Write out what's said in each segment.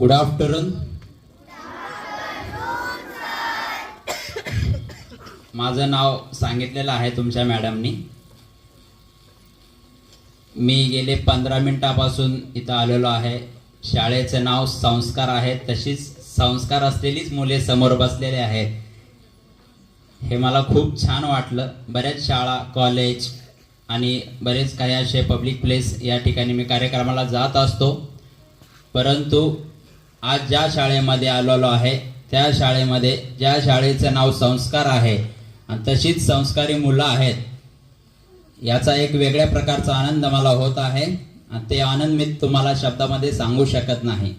Good afternoon माझं नाव सांगितलेलं आहे तुमच्या मॅडमनी. मी गेले पंधरा मिनटापासून इथं आलेलो आहे. शाळेचं नाव संस्कार आहे. तशीच संस्कार असलेलीच मुले समोर बसलेले आहेत. हे मला खूप छान वाटलं. बऱ्याच शाळा कॉलेज आणि बरेच काही असे पब्लिक प्लेस या ठिकाणी मी कार्यक्रमाला जात असतो. परंतु आज ज्या शाळेमध्ये आलेलो आहे त्या शाळेमध्ये ज्या शाळेचं नाव संस्कार आहे आणि तशीच संस्कारी मुलं आहेत याचा एक वेगळ्या प्रकारचा आनंद मला होत आहे आणि ते आनंद मी तुम्हाला शब्दामध्ये सांगू शकत नाही.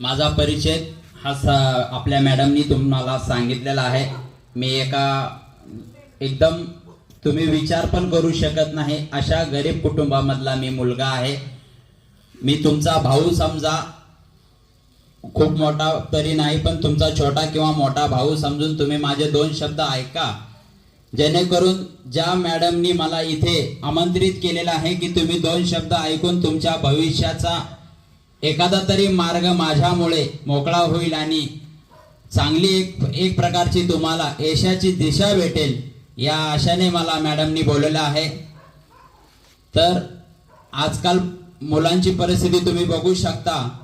माझा परिचय हा स आपल्या मॅडमनी तुम्हाला सांगितलेला आहे. मी एका एकदम तुम्ही विचार पण करू शकत नाही. अशा गरीब कुटुंबामधला मी मुलगा आहे. मी तुमचा भाऊ समजा खूप मोठा तरी नाही पण तुमचा छोटा किंवा मोठा भाऊ समजून तुम्ही माझे दोन शब्द ऐका. जेणेकरून ज्या मॅडमनी मला इथे आमंत्रित केलेलं आहे की तुम्ही दोन शब्द ऐकून तुमच्या भविष्याचा एखादा तरी मार्ग माझ्यामुळे मोकळा होईल आणि चांगली एक एक प्रकारची तुम्हाला यशाची दिशा भेटेल या आशाने मला मॅडमनी बोलवलं आहे. तर आजकाल मुलांची परिस्थिती तुम्ही बघू शकता.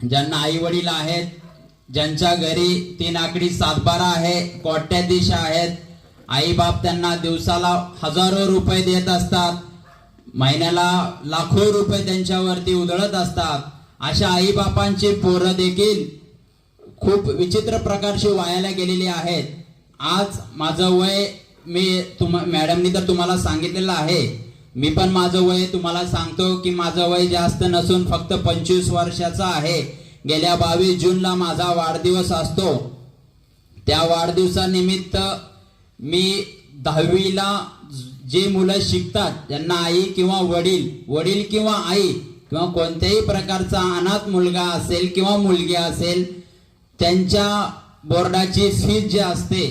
ज्यांना आई वडील आहेत ज्यांच्या घरी तीन आकडी सातबारा आहे कोट्याधीश आहेत आई बाप त्यांना दिवसाला हजारो रुपये देत असतात महिन्याला लाखो रुपये त्यांच्यावरती उधळत असतात. अशा आई बापांची पोरं देखील खूप विचित्र प्रकारची वायाला गेलेली आहेत. आज माझं वय मी तुम मॅडमनी तर तुम्हाला सांगितलेलं आहे. मी पण माझं वय तुम्हाला सांगतो की माझं वय जास्त नसून फक्त पंचवीस वर्षाचा आहे. गेल्या बावीस जूनला माझा वाढदिवस असतो. त्या वाढदिवसानिमित्त मी दहावीला जे मुलं शिकतात ज्यांना आई किंवा वडील वडील किंवा आई किंवा कोणत्याही प्रकारचा अनाथ मुलगा असेल किंवा मुलगी असेल त्यांच्या बोर्डाची फीज जी असते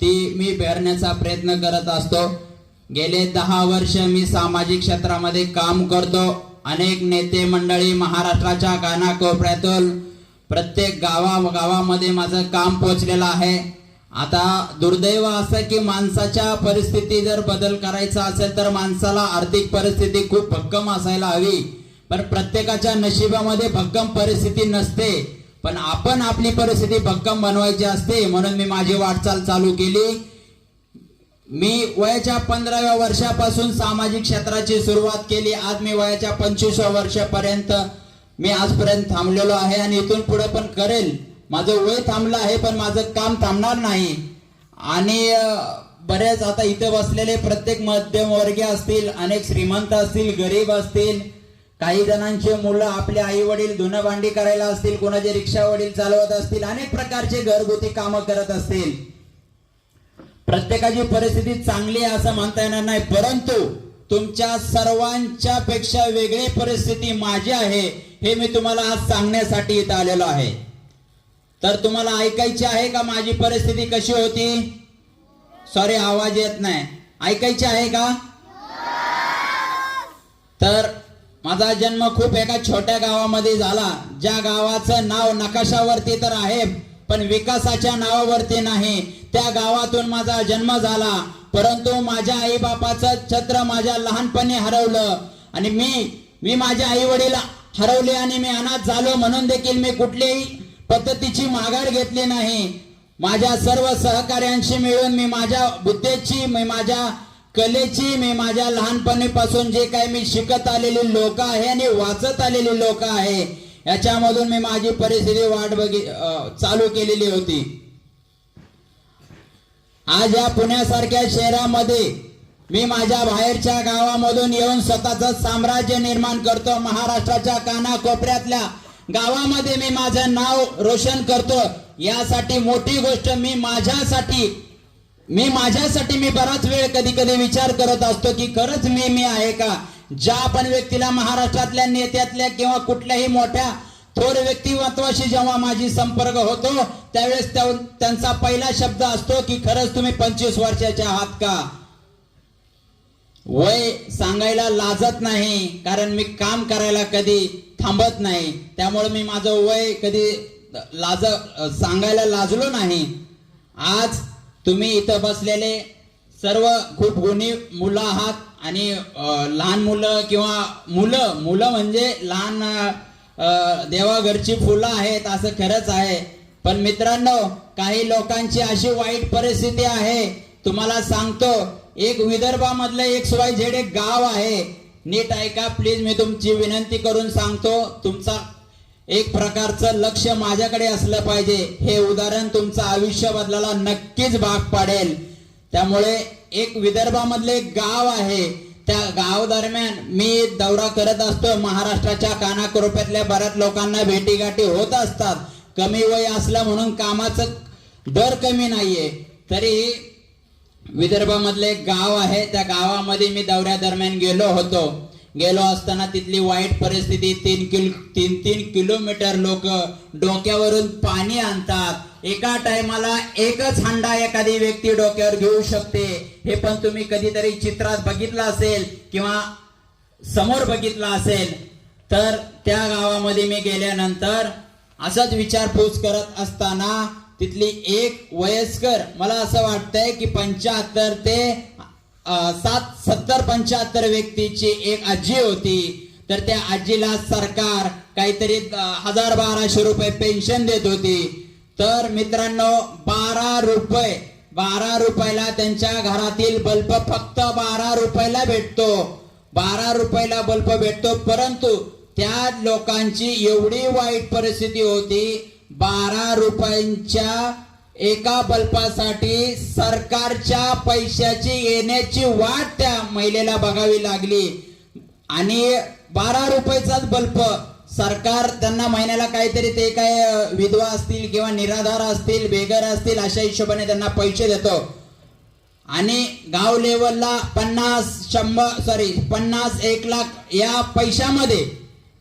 ती मी भरण्याचा प्रयत्न करत असतो. गेले दहा वर्ष मी सामाजिक क्षेत्रामध्ये काम करतो. अनेक नेते मंडळी महाराष्ट्राच्या कानाकोपऱ्यातून प्रत्येक गावा गावामध्ये माझं काम पोचलेलं आहे. आता दुर्दैव असं की माणसाच्या परिस्थिती जर बदल करायचा असेल तर माणसाला आर्थिक परिस्थिती खूप भक्कम असायला हवी. पण प्रत्येकाच्या नशिबामध्ये भक्कम परिस्थिती नसते. पण आपण आपली परिस्थिती भक्कम बनवायची असते. म्हणून मी माझी वाटचाल चालू केली. मी वयाच्या पंधराव्या वर्षापासून सामाजिक क्षेत्राची सुरुवात केली. आज मी वयाच्या पंचवीसव्या वर्षापर्यंत मी आजपर्यंत थांबलेलो आहे आणि इथून पुढे पण करेल. माझं वय थांबलं आहे पण माझं काम थांबणार नाही. आणि बऱ्याच बरेच आता इथे बसलेले प्रत्येक मध्यमवर्गीय असतील अनेक श्रीमंत असतील गरीब असतील काही जणांचे मुलं आपले आई वडील धुणं भांडी करायला असतील कोणाचे रिक्षा वडील चालवत असतील अनेक प्रकारचे घरगुती कामं करत असतील. प्रत्येकाची परिस्थिती चांगली आहे असं म्हणता येणार नाही परंतु तुमच्या सर्वांच्या पेक्षा वेगळी परिस्थिती माझी आहे हे मी तुम्हाला आज सांगण्यासाठी इथं आलेलो आहे. तर तुम्हाला ऐकायची आहे का माझी परिस्थिती कशी होती? सॉरी आवाज येत नाही. ऐकायची आहे का? तर माझा जन्म खूप एका छोट्या गावामध्ये झाला. ज्या गावाचं नाव नकाशावरती तर आहे पण विकासाच्या नावावरती नाही. त्या गावातून माझा जन्म झाला. परंतु माझ्या आई बापाचं छत्र माझ्या लहानपणी हरवलं. आणि मी मी माझ्या आई वडील हरवले आणि मी अनाथ झालो म्हणून देखील मी कुठल्याही पद्धतीची माघार घेतली नाही. माझ्या सर्व सहकार्यांशी मिळून मी माझ्या बुद्धेची मी माझ्या कलेची मी माझ्या लहानपणीपासून जे काही मी शिकत आलेली लोक आहे आणि वाचत आलेली लोक आहे याच्यामधून मी माझी परिस्थिती वाट बघी चालू केलेली होती. आज या पुण्यासारख्या शहरामध्ये मी माझ्या बाहेरच्या गावामधून येऊन स्वतःच साम्राज्य निर्माण करतो. महाराष्ट्राच्या कानाकोपऱ्यातल्या गावामध्ये मी माझं नाव रोशन करतो. यासाठी मोठी गोष्ट मी माझ्यासाठी मी माझ्यासाठी मी बराच वेळ कधी कधी विचार करत असतो की खरंच मी मी आहे का? ज्या पण व्यक्तीला महाराष्ट्रातल्या नेत्यातल्या किंवा कुठल्याही मोठ्या थोर व्यक्तिमत्वाशी जेव्हा माझी संपर्क होतो त्यावेळेस त्या- त्यांचा पहिला शब्द असतो की खरंच तुम्ही पंचवीस वर्षाचे आहात का? वय सांगायला लाजत नाही कारण मी काम करायला कधी थांबत नाही. त्यामुळे मी माझं वय कधी लाज सांगायला लाजलो नाही. आज तुम्ही इथं बसलेले सर्व खूप गुणी मुलं आहात आणि लहान मुलं किंवा मुलं मुलं म्हणजे लहान देवाघरची फुलं आहेत असं खरंच आहे. पण मित्रांनो काही लोकांची अशी वाईट परिस्थिती आहे. तुम्हाला सांगतो एक विदर्भामधलं एक वाय झेड एक गाव आहे. नीट ऐका प्लीज मी तुमची विनंती करून सांगतो तुमचा एक प्रकारचं लक्ष माझ्याकडे असलं पाहिजे. हे उदाहरण तुमचं आयुष्य बदलाला नक्कीच भाग पाडेल. त्यामुळे एक विदर्भामधले एक गाव आहे. त्या गाव दरम्यान मी दौरा करत असतो. महाराष्ट्राच्या कानाकोपऱ्यातल्या बऱ्याच लोकांना भेटीगाठी होत असतात. कमी वय असलं म्हणून कामाचं दर कमी नाहीये. तरी विदर्भामधले एक गाव आहे. त्या गावामध्ये मी दौऱ्या दरम्यान गेलो होतो. गेलो असताना तिथली वाईट परिस्थिती तीन किल तीन तीन किलोमीटर लोक डोक्यावरून पाणी आणतात. एका टायमाला एकच हंडा एखादी व्यक्ती डोक्यावर घेऊ शकते. हे पण तुम्ही कधीतरी चित्रात बघितलं असेल किंवा समोर बघितलं असेल. तर त्या गावामध्ये मी गेल्यानंतर असंच विचारपूस करत असताना तिथली एक वयस्कर मला असं वाटतंय की पंच्याहत्तर ते सात सत्तर पंच्याहत्तर व्यक्तीची एक आजी होती. तर त्या आजीला सरकार काहीतरी हजार बाराशे रुपये पेन्शन देत होती. तर मित्रांनो बारा रुपये बारा रुपयाला त्यांच्या घरातील बल्ब फक्त बारा रुपयाला भेटतो. बारा रुपयाला बल्ब भेटतो परंतु त्या लोकांची एवढी वाईट परिस्थिती होती बारा रुपयांच्या एका बल्पासाठी सरकारच्या पैशाची येण्याची वाट त्या महिलेला बघावी लागली. आणि बारा रुपयाचाच बल्ब सरकार त्यांना महिन्याला काहीतरी ते काय विधवा असतील किंवा निराधार असतील बेगर असतील अशा हिशोबाने त्यांना पैसे देतो. आणि गाव लेवलला पन्नास शंभर सॉरी पन्नास एक लाख या पैशामध्ये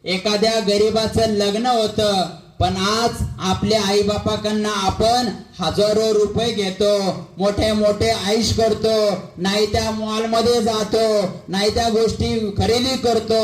एखाद्या गरीबाचं लग्न होतं. पण आज आपल्या आई बापाकडनं आपण हजारो रुपये घेतो मोठे मोठे आयुष करतो नाही त्या मॉलमध्ये जातो नाही त्या गोष्टी खरेदी करतो.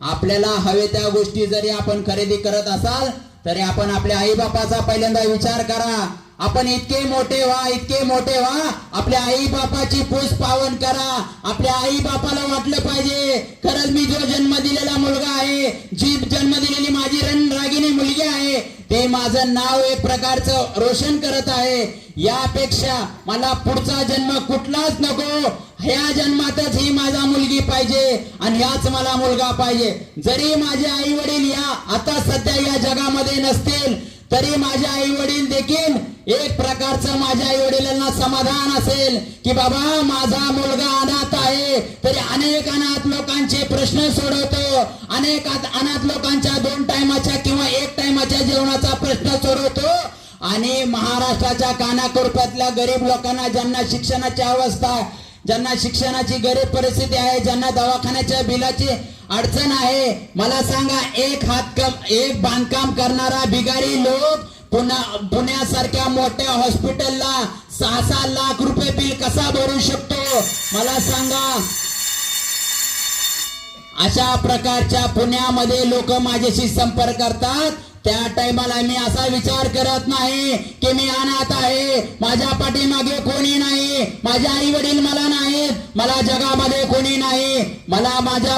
आपल्याला हवे त्या गोष्टी जरी आपण खरेदी करत असाल तरी आपण आपल्या आई बापाचा पहिल्यांदा विचार करा. आपण इतके मोठे व्हा इतके मोठे व्हा. आपल्या आई बापाची पूस पावन करा. आपल्या आई बापाला वाटलं पाहिजे. खरंच मी जो जन्म दिलेला मुलगा आहे जी जन्म दिलेली माझी रणरागिणी मुलगी आहे ते माझं नाव एक प्रकारचं रोशन करत आहे. यापेक्षा मला पुढचा जन्म कुठलाच नको. ह्या जन्मातच ही माझा मुलगी पाहिजे आणि याच मला मुलगा पाहिजे. जरी माझे आई वडील या आता सध्या या जगामध्ये नसतील तरी माझे आई वडील देखील एक प्रकारचं माझ्या आई वडिलांना समाधान असेल की बाबा माझा मुलगा अनाथ आहे तरी अनेक अनाथ लोकांचे प्रश्न सोडवतो. अनेक अनाथ लोकांच्या दोन टायमाच्या किंवा एक टायमाच्या जेवणाचा प्रश्न सोडवतो. आणि महाराष्ट्राच्या कानाकोपऱ्यातल्या गरीब लोकांना ज्यांना शिक्षणाची अवस्था ज्यांना शिक्षणाची गरीब परिस्थिती आहे ज्यांना दवाखान्याच्या बिलाची अडचण आहे मला सांगा एक हातकम एक बांधकाम करणारा बिगारी लोक पुन्हा पुण्यासारख्या मोठ्या हॉस्पिटलला सहा सहा लाख रुपये बिल कसा भरू शकतो? मला सांगा. अशा प्रकारच्या पुण्यामध्ये लोक माझ्याशी संपर्क करतात. त्या टायमाला मी असा विचार करत नाही की मी अनाथ आहे. माझ्या पाठीमागे कोणी नाही. माझे आई वडील मला नाहीत. मला जगामध्ये कोणी नाही. मला माझ्या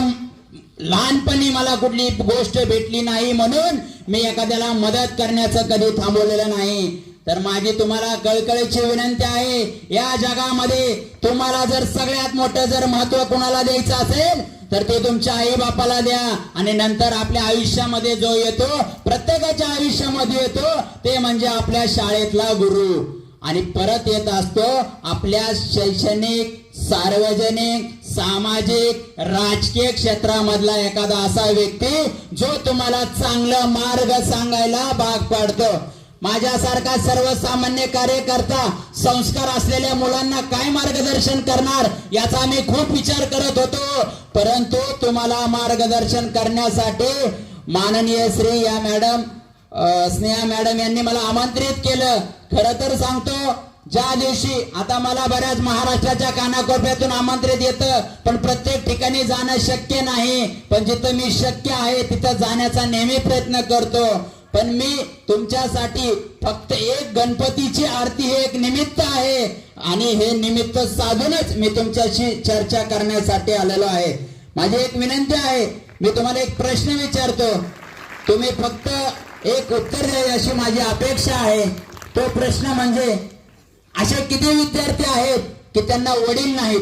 लहानपणी मला कुठली गोष्ट भेटली नाही म्हणून मी एखाद्याला मदत करण्याचं कधी थांबवलेलं नाही. तर माझी तुम्हाला कळकळीची विनंती आहे या जगामध्ये तुम्हाला जर सगळ्यात मोठं जर महत्त्व कोणाला द्यायचं असेल तर ते तुमच्या आई बापाला द्या आणि नंतर आपल्या आयुष्यामध्ये जो येतो प्रत्येकाच्या आयुष्यामध्ये येतो ते म्हणजे आपल्या शाळेतला गुरु. आणि परत येत असतो आपल्या शैक्षणिक सार्वजनिक सामाजिक राजकीय क्षेत्रामधला एखादा असा व्यक्ती जो तुम्हाला चांगला मार्ग सांगायला भाग पाडतो. माझ्यासारखा सर्वसामान्य कार्यकर्ता संस्कार असलेल्या मुलांना काय मार्गदर्शन करणार याचा मी खूप विचार करत होतो. परंतु तुम्हाला मार्गदर्शन करण्यासाठी माननीय श्री या मॅडम स्नेहा मॅडम यांनी मला आमंत्रित केलं. खरं तर सांगतो ज्या दिवशी आता मला बऱ्याच महाराष्ट्राच्या कानाकोपऱ्यातून आमंत्रित येतं पण प्रत्येक ठिकाणी जाणं शक्य नाही. पण जिथं मी शक्य आहे तिथं जाण्याचा नेहमी प्रयत्न करतो. पण मी तुमच्यासाठी फक्त एक गणपतीची आरती हे एक निमित्त आहे. आणि हे निमित्त साधूनच मी तुमच्याशी चर्चा करण्यासाठी आलेलो आहे. माझी एक विनंती आहे मी तुम्हाला एक प्रश्न विचारतो. तुम्ही फक्त एक उत्तर द्यावे अशी माझी अपेक्षा आहे. तो प्रश्न म्हणजे असे किती विद्यार्थी आहेत की त्यांना वडील नाहीत?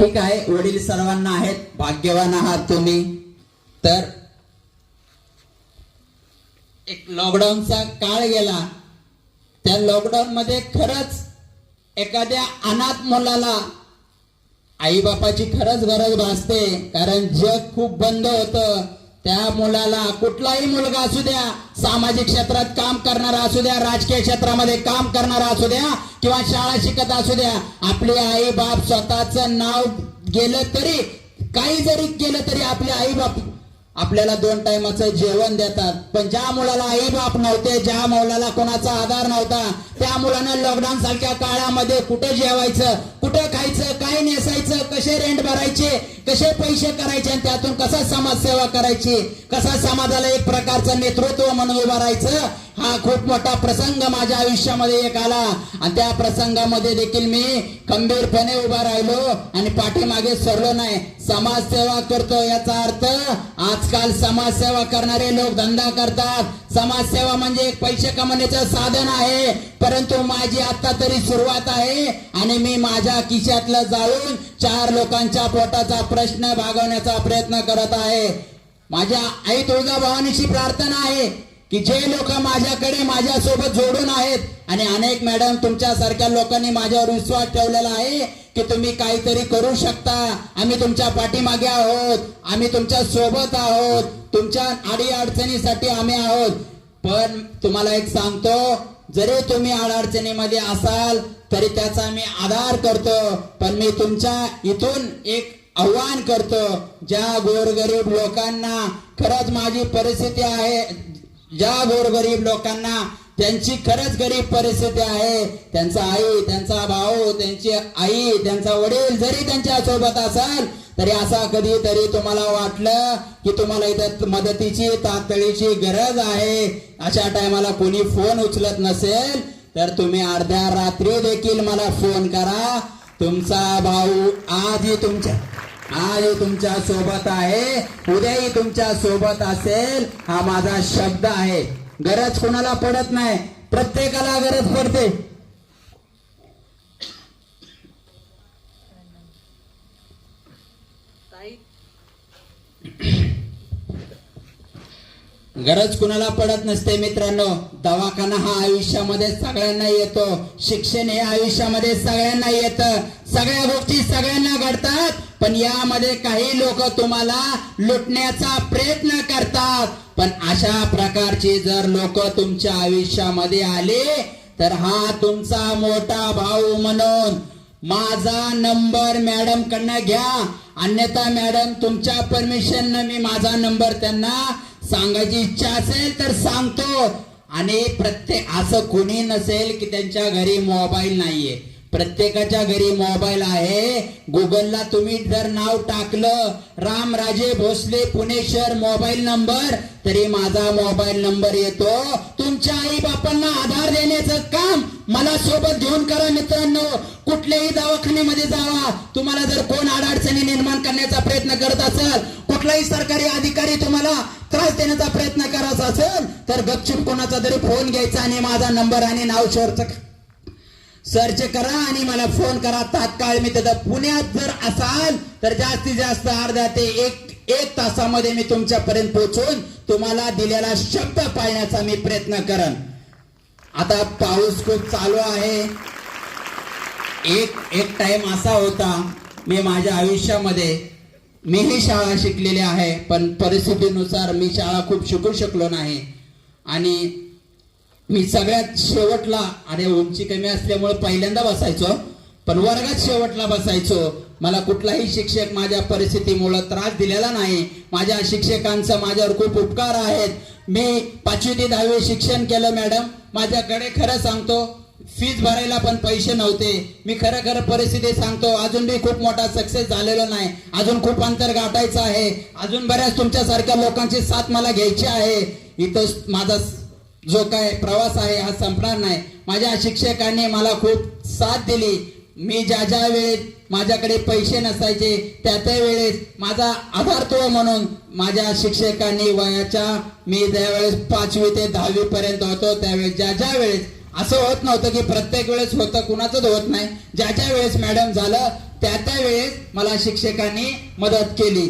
ठीक आहे वडील सर्वांना आहेत भाग्यवान आहात तुम्ही. तर एक लॉकडाऊनचा काळ गेला. त्या लॉकडाऊन मध्ये खरंच एखाद्या अनाथ मुलाला आई बापाची खरंच गरज भासते कारण जग खूप बंद होतं. त्या मुलाला कुठलाही मुलगा असू द्या सामाजिक क्षेत्रात काम करणारा असू द्या राजकीय क्षेत्रामध्ये काम करणारा असू द्या किंवा शाळा शिकत असू द्या आपले आई बाप स्वतःच नाव गेलं तरी काही जरी केलं तरी आपले आई बाप आपल्याला दोन टायमाचं जेवण देतात. पण ज्या मुलाला आई बाप नव्हते ज्या मुलाला कोणाचा आधार नव्हता त्या मुलानं लॉकडाऊन सारख्या काळामध्ये कुठे जेवायचं कुठे खायचं काय नेसायचं कसे रेंट भरायचे कसे पैसे करायचे आणि त्यातून कसा समाजसेवा करायची कसा समाजाला एक प्रकारचं नेतृत्व म्हणून उभारायचं हा खूप मोठा प्रसंग माझ्या आयुष्यामध्ये एक आला. आणि त्या प्रसंगामध्ये देखील मी खंबीरपणे उभा राहिलो आणि पाठीमागे सरलो नाही. समाजसेवा करतो याचा अर्थ आजकाल समाजसेवा करणारे लोक धंदा करतात. समाजसेवा म्हणजे एक पैसे कमवण्याचं साधन आहे. परंतु माझी आता तरी सुरुवात आहे आणि मी माझ्या खिशातलं जाऊन चार लोकांच्या पोटाचा प्रश्न भागवण्याचा प्रयत्न करत आहे. माझ्या आई तुळजाभवानीची प्रार्थना आहे. की जे लोक माझ्याकडे माझ्यासोबत जोडून आहेत आणि अनेक मॅडम तुमच्यासारख्या लोकांनी माझ्यावर विश्वास ठेवलेला आहे की तुम्ही काहीतरी करू शकता. आम्ही तुमच्या पाठीमागे आहोत. आम्ही तुमच्यासोबत आहोत. तुमच्या अडीअडचणीसाठी आम्ही आहोत. पण तुम्हाला एक सांगतो जरी तुम्ही अडचणीमध्ये असाल तरी त्याचा मी आधार करतो. पण मी तुमच्या इथून एक आव्हान करतो. ज्या गोरगरीब लोकांना खरंच माझी परिस्थिती आहे ज्या गोरगरीब लोकांना त्यांची खरंच गरीब परिस्थिती आहे त्यांचा आई त्यांचा भाऊ त्यांची आई त्यांचा वडील जरी त्यांच्यासोबत असाल तरी असा कधीतरी तुम्हाला वाटलं की तुम्हाला इथं मदतीची तातडीची गरज आहे. अशा टायमाला कोणी फोन उचलत नसेल तर तुम्ही अर्ध्या रात्री देखील मला फोन करा. तुमचा भाऊ आजही तुमच्या आजही तुमच्यासोबत आहे. उद्याही तुमच्यासोबत असेल. हा माझा शब्द आहे. गरज कोणाला पडत नाही. प्रत्येकाला गरज पडते. गरज कुणाला पडत नसते मित्रांनो. दवाखाना हा आयुष्यामध्ये सगळ्यांना येतो. शिक्षण हे आयुष्यामध्ये सगळ्यांना येतं. सगळ्या गोष्टी सगळ्यांना घडतात. पण यामध्ये काही लोक तुम्हाला लुटण्याचा प्रयत्न करतात. पण अशा प्रकारचे जर लोक तुमच्या आयुष्यामध्ये आले तर हा तुमचा मोठा भाऊ म्हणून माझा नंबर मॅडम कडनं घ्या. अन्यथा मॅडम तुमच्या परमिशन मी माझा नंबर त्यांना सांगायची इच्छा असेल तर सांगतो. आणि प्रत्येक असं कोणी नसेल की त्यांच्या घरी मोबाईल नाहीये. प्रत्येकाच्या घरी मोबाईल आहे. गुगलला तुम्ही जर नाव टाकलं रामराजे भोसले पुणे शहर मोबाईल नंबर तरी माझा मोबाईल नंबर येतो. तुमच्या आई बापांना आधार देण्याचं काम मला सोबत घेऊन करा मित्रांनो. कुठल्याही दवाखान्यामध्ये जावा. तुम्हाला जर कोण अडचणी निर्माण करण्याचा प्रयत्न करत असेल कुठलाही सरकारी अधिकारी तुम्हाला त्रास देण्याचा प्रयत्न करायचा असेल तर गपचूप कोणाचा तरी फोन घ्यायचा आणि माझा नंबर आणि नाव शोरच सर्च करा आणि मला फोन करा. तात्काळ मी तिथं पुण्यात जर असाल तर जास्तीत जास्त अर्धा ते एक एक तासामध्ये मी तुमच्यापर्यंत पोहोचून तुम्हाला दिलेला शब्द पाळण्याचा मी प्रयत्न करन. आता पाऊस खूप चालू आहे. एक एक टाइम असा होता मी माझ्या आयुष्यामध्ये मीही शाळा शिकलेली आहे पण परिस्थितीनुसार मी शाळा खूप शिकू शकलो नाही. आणि मी सगळ्यात शेवटला आणि उंची कमी असल्यामुळे पहिल्यांदा बसायचो पण वर्गात शेवटला बसायचो. मला कुठलाही शिक्षक माझ्या परिस्थितीमुळे त्रास दिलेला नाही. माझ्या शिक्षकांचा माझ्यावर खूप उपकार आहेत. मी पाचवी ते दहावी शिक्षण केलं मॅडम. माझ्याकडे खरं सांगतो फीज भरायला पण पैसे नव्हते. मी खरं खरं परिस्थिती सांगतो अजून मी खूप मोठा सक्सेस झालेलो नाही. अजून खूप अंतर गाठायचं आहे. अजून बऱ्याच तुमच्यासारख्या लोकांची साथ मला घ्यायची आहे. इथं माझा जो काय प्रवास आहे हा संपणार नाही. माझ्या शिक्षकांनी मला खूप साथ दिली. मी ज्या ज्या वेळेत माझ्याकडे पैसे नसायचे त्या त्या वेळेस माझा आधारत्व म्हणून माझ्या शिक्षकांनी वयाच्या मी त्यावेळेस पाचवी ते दहावी पर्यंत होतो त्यावेळेस ज्या ज्या वेळेस असं होत नव्हतं की प्रत्येक वेळेस होतं कुणाचंच होत नाही. ज्या ज्या वेळेस मॅडम झालं त्या त्या वेळेस मला शिक्षकांनी मदत केली.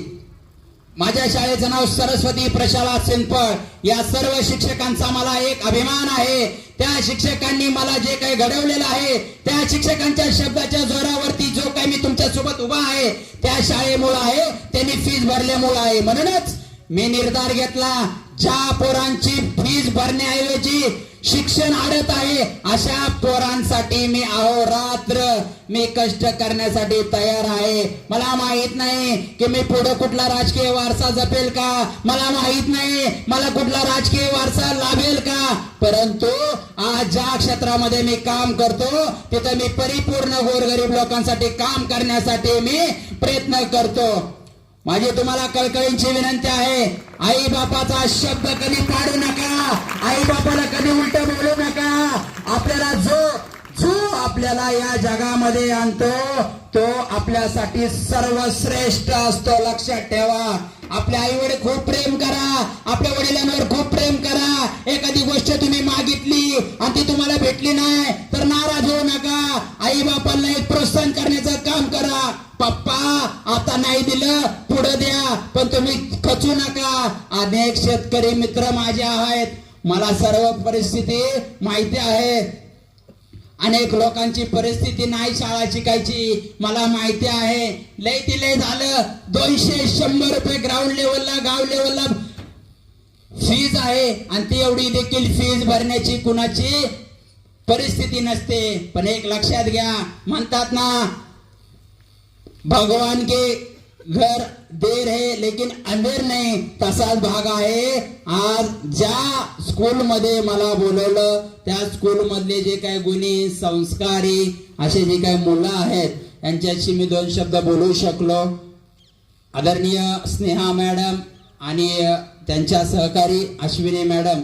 माझ्या शाळेचं नाव सरस्वती प्रशाला सिंपळ या सर्व शिक्षकांचा मला एक अभिमान आहे. त्या शिक्षकांनी मला जे काही घडवलेलं आहे त्या शिक्षकांच्या शब्दाच्या जोरावरती जो काही मी तुमच्यासोबत उभा आहे त्या शाळेमुळे आहे त्यांनी फीज भरल्यामुळे आहे. म्हणूनच मी निर्धार घेतला ज्या पोरांची फीज भरण्याऐवजी शिक्षण अडत आहे. अशा पोरांसाठी मी अहोरात्र मी कष्ट करण्यासाठी तयार आहे. मला माहीत नाही की मी पुढे कुठला राजकीय वारसा जपेल का? मला माहीत नाही. मला कुठला राजकीय वारसा लाभेल का? परंतु आज ज्या क्षेत्रामध्ये मी काम करतो तिथं मी परिपूर्ण गोरगरीब लोकांसाठी काम करण्यासाठी मी प्रयत्न करतो. माझी तुम्हाला कळकळींची विनंती आहे. आई बापाचा शब्द कधी पाडू नका. आई बापाला कधी उलट बोलू नका. आपल्याला जो जो आपल्याला या जगामध्ये आणतो तो आपल्यासाठी सर्वश्रेष्ठ असतो. लक्षात ठेवा. आपल्या आई वडील खूप प्रेम करा. आपल्या वडिलांवर खूप मला सर्व परिस्थिती माहिती आहे. अनेक लोकांची परिस्थिती नाही शाळा शिकायची मला माहिती आहे. लय ती लय झालं. दोनशे शंभर रुपये ग्राउंड लेवलला गाव लेवलला फीज आहे. आणि ती एवढी देखील फीज भरण्याची कुणाची परिस्थिती नसते. पण एक लक्षात घ्या. म्हणतात ना भगवान के घर देर है लेकिन अंधेर नाही। तसाच भाग आहे. आज ज्या स्कूल मध्ये मला बोलवलं त्या स्कूल मधले जे काही गुणी संस्कारी असे जे काही मुलं आहेत यांच्याशी मी दोन शब्द बोलू शकलो. आदरणीय स्नेहा मॅडम आणि त्यांच्या सहकारी अश्विनी मॅडम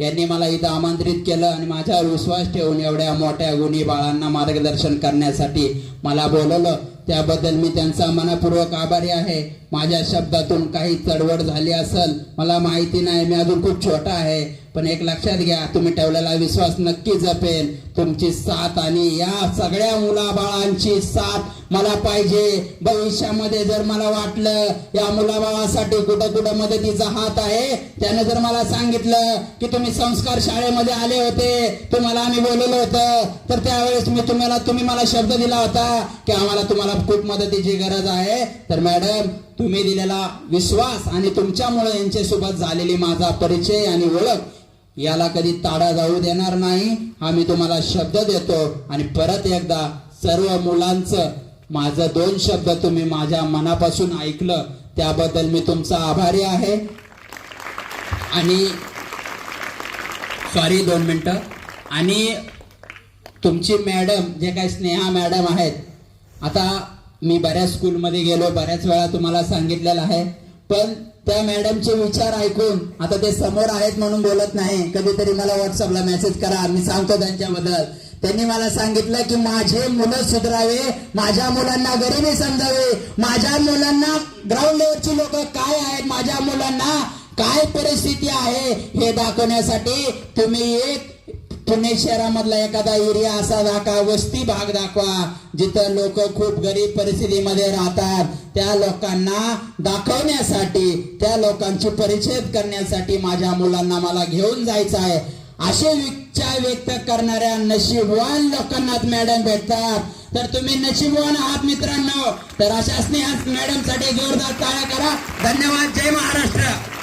यांनी मला इथं आमंत्रित केलं आणि माझ्यावर विश्वास ठेवून एवढ्या मोठ्या गुणी बाळांना मार्गदर्शन करण्यासाठी मला बोलवलं. त्याबद्दल मी त्यांचा मनापूर्वक आभारी आहे. माझ्या शब्दातून काही चढवड झाली असेल मला माहिती नाही मी अजून खूप छोटा आहे. पण एक लक्षात घ्या तुम्ही ठेवलेला विश्वास नक्की जपेल तुमची साथ आणि या सगळ्या मुलाबाळांची साथ मला पाहिजे. भविष्यामध्ये जर मला वाटलं या मुलाबाळासाठी कुठं कुठं मदतीचा हात आहे त्याने जर मला सांगितलं की तुम्ही संस्कार शाळेमध्ये आले होते तुम्हाला आम्ही बोलवलं होतं तर त्यावेळेस मी तुम्हाला तुम्ही मला शब्द दिला होता की आम्हाला तुम्हाला खूप मदतीची गरज आहे. तर मॅडम तुम्ही दिलेला विश्वास आणि तुमच्यामुळे यांच्यासोबत झालेली माझा परिचय आणि ओळख याला कधी ताडा जाऊ देणार नाही. हा मी तुम्हाला शब्द देतो आणि परत एकदा सर्व मुलांचं माझं दोन शब्द तुम्ही माझ्या मनापासून ऐकलं त्याबद्दल मी तुमचा आभारी आहे. आणि सॉरी दोन मिनटं. आणि तुमची मॅडम जे काही स्नेहा मॅडम आहेत आता मी बऱ्याच स्कूलमध्ये गेलो बऱ्याच वेळा तुम्हाला सांगितलेलं आहे. पण त्या मॅडमचे विचार ऐकून आता ते समोर आहेत म्हणून बोलत नाही. कधीतरी मला व्हॉट्सअपला मेसेज करा मी सांगतो त्यांच्याबद्दल. त्यांनी मला सांगितलं की माझे मुलं सुधरावे माझ्या मुलांना गरिबी समजावे. माझ्या मुलांना ग्राउंड लेवलची लोक काय आहेत? माझ्या मुलांना काय परिस्थिती आहे? हे दाखवण्यासाठी तुम्ही एक पुणे शहरामधला एखादा एरिया असा दाखवा वस्ती भाग दाखवा जिथं लोक खूप गरीब परिस्थितीमध्ये राहतात. त्या लोकांना दाखवण्यासाठी त्या लोकांची परिच्छेद करण्यासाठी माझ्या मुलांना मला घेऊन जायचं आहे. असे विचार व्यक्त करणाऱ्या नशीबवान लोकांनाच मॅडम भेटतात. तर तुम्ही नशीबवान आहात मित्रांनो. तर अशा स्नेहात मॅडमसाठी जोरदार टाळ्या करा. धन्यवाद. जय महाराष्ट्र.